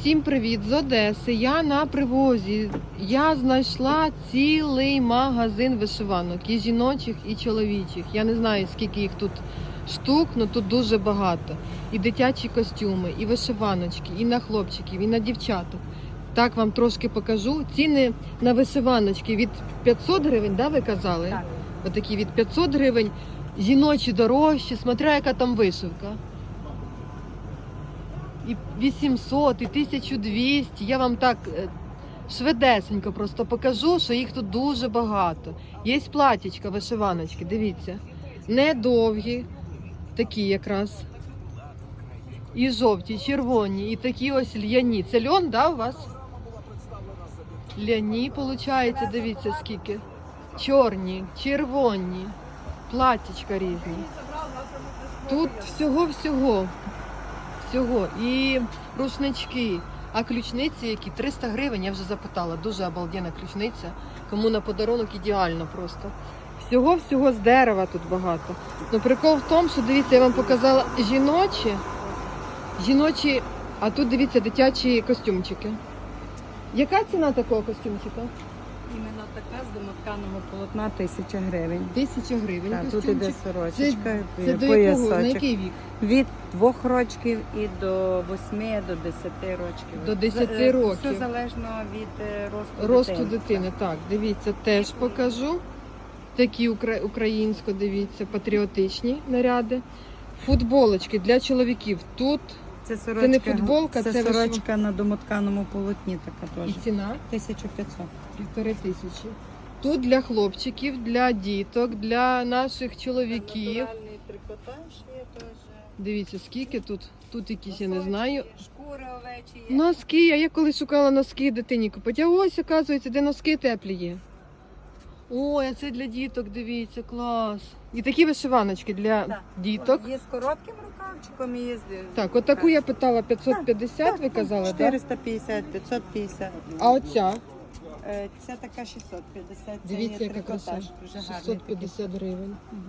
Всім привіт з Одеси. Я на привозі. Я знайшла цілий магазин вишиванок і жіночих, і чоловічих. Я не знаю, скільки їх тут штук, але тут дуже багато. І дитячі костюми, і вишиваночки, і на хлопчиків, і на дівчаток. Так вам трошки покажу. Ціни на вишиваночки від 500 гривень, да, ви казали? Так. Отакі від 500 гривень. Жіночі дорожчі, смотря яка там вишивка. І 800, і 1200. Я вам так е, швидесенько просто покажу, що їх тут дуже багато. Є платічка, вишиваночки, дивіться. Недовгі, такі якраз. І жовті, і червоні, і такі ось льяні. Це льон, да, у вас? Ляні, виходить, дивіться скільки. Чорні, червоні, платічка різні. Тут всього-всього. Всього. І рушнички. А ключниці, які 300 гривень, я вже запитала, дуже обалденна ключниця. Кому на подарунок ідеально просто. Всього-всього з дерева тут багато. Ну прикол в тому, що дивіться, я вам показала жіночі, жіночі, а тут дивіться дитячі костюмчики. Яка ціна такого костюмчика? Іменно така з домотканого полотна тисяча гривень. Тисяча гривень. Так, тут іде сорочечка, Це до якого? На який вік? Від двох рочків і до восьми, до десяти рочків. До 10 З- е, років. Все залежно від е, росту, Росту дитини. дитини. Так, дивіться, теж покажу. Такі укра- українсько, дивіться, патріотичні наряди. Футболочки для чоловіків. Тут Це сорочка. не футболка, це, це сорочка на домотканому полотні така і ціна 1500. півтори тисячі. Тут для хлопчиків, для діток, для наших чоловіків. Натуральний трикотаж є теж. Дивіться, скільки тут. Тут якісь, я не знаю. Шкури овечі є. Носки. А я коли шукала носки дитині купити. А ось, оказується, де носки теплі є. Ой, а це для діток, дивіться, клас. І такі вишиваночки для Так. діток. Є з коротким і є. Так, отаку я питала 550, ви казали, так? 450, 550. А оця, Е, Ця така 650. Це дивіться, є яка краса. трикотаж, Дуже гарний. 650 гривень. Угу.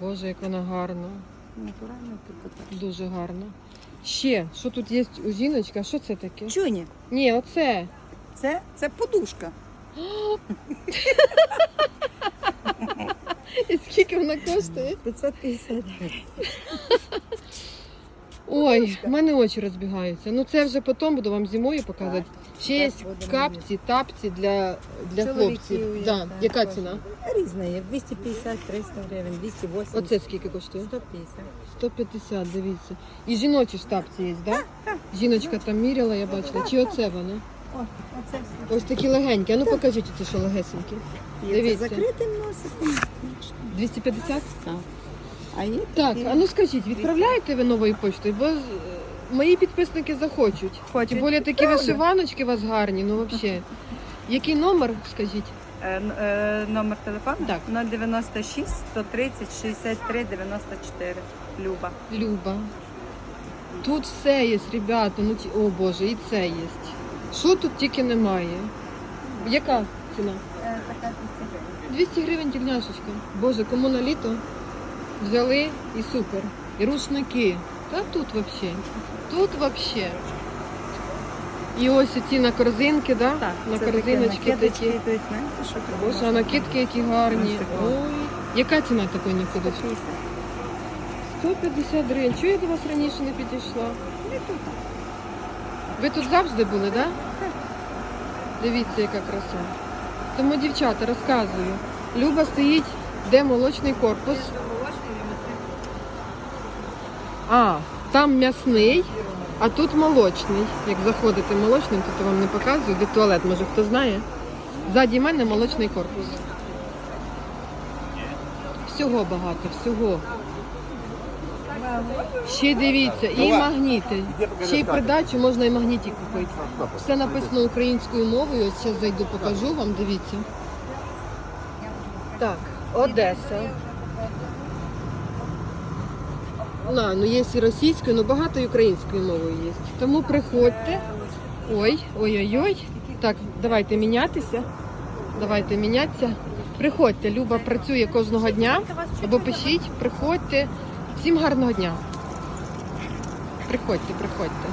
Боже, як вона гарна. Натуральний трикотаж. Дуже гарна. Ще, що тут є у жіночка? Що це таке? Чуні, Ні, оце. це, це подушка. І скільки вона коштує? 550 гривень. Ой, в мене очі розбігаються. Ну це вже потім буду вам зимою показувати. Ще є капці, тапці для, для Чоловіків хлопців. є, Да. так, Яка теж. ціна? Різна є. 250, 300 гривень, 280. Оце скільки коштує? 150. 150, дивіться. І жіночі ж тапці є, так? Да? Жіночка там міряла, я бачила. Чи оце вони? О, оце все. Ось такі легенькі. А ну покажіть, ці що легесенькі. Є Дивіться. це закритим носиком. 250? Так. А є Так, такі. а ну скажіть, відправляєте ви новою поштою? Бо е, мої підписники захочуть. Хочуть. Тим більше такі вишиваночки у вас гарні, ну взагалі. Який номер, скажіть? Е, н- е, номер телефону? Так. 096 130 63 94. Люба. Люба. Тут все є, ребята. Ну, ті- о Боже, і це є. Що тут тільки немає? Яка ціна? Е, така 200 гривень. 200 тільняшечка. Боже, кому на літо взяли і супер. І рушники. Та тут взагалі. Тут взагалі. І ось ці на корзинки, да? Так, на це корзиночки такі такі. йдуть, знаєте, що? Боже, а накидки які гарні. Ой. Яка ціна такої накидочки? 150. 150 гривень. Чого я до вас раніше не підійшла? Не тут. Ви тут завжди були, так? Да? Дивіться, яка краса. Тому, дівчата, розказую. Люба стоїть, де молочний корпус. А, там м'ясний, а тут молочний. Як заходите молочним, то я вам не показую, де туалет, може хто знає. Ззаді мене молочний корпус. Всього багато, всього. Ще дивіться, і магніти. Ще й придачу можна і магніті купити. Все написано українською мовою. Ось зараз зайду, покажу вам, дивіться. Так, Одеса. На, ну є і російською, але багато і українською мовою є. Тому приходьте. Ой, ой-ой-ой. Так, давайте мінятися. Давайте мінятися. Приходьте, Люба працює кожного дня. Або пишіть, приходьте. Всім гарного дня. Приходьте, приходьте.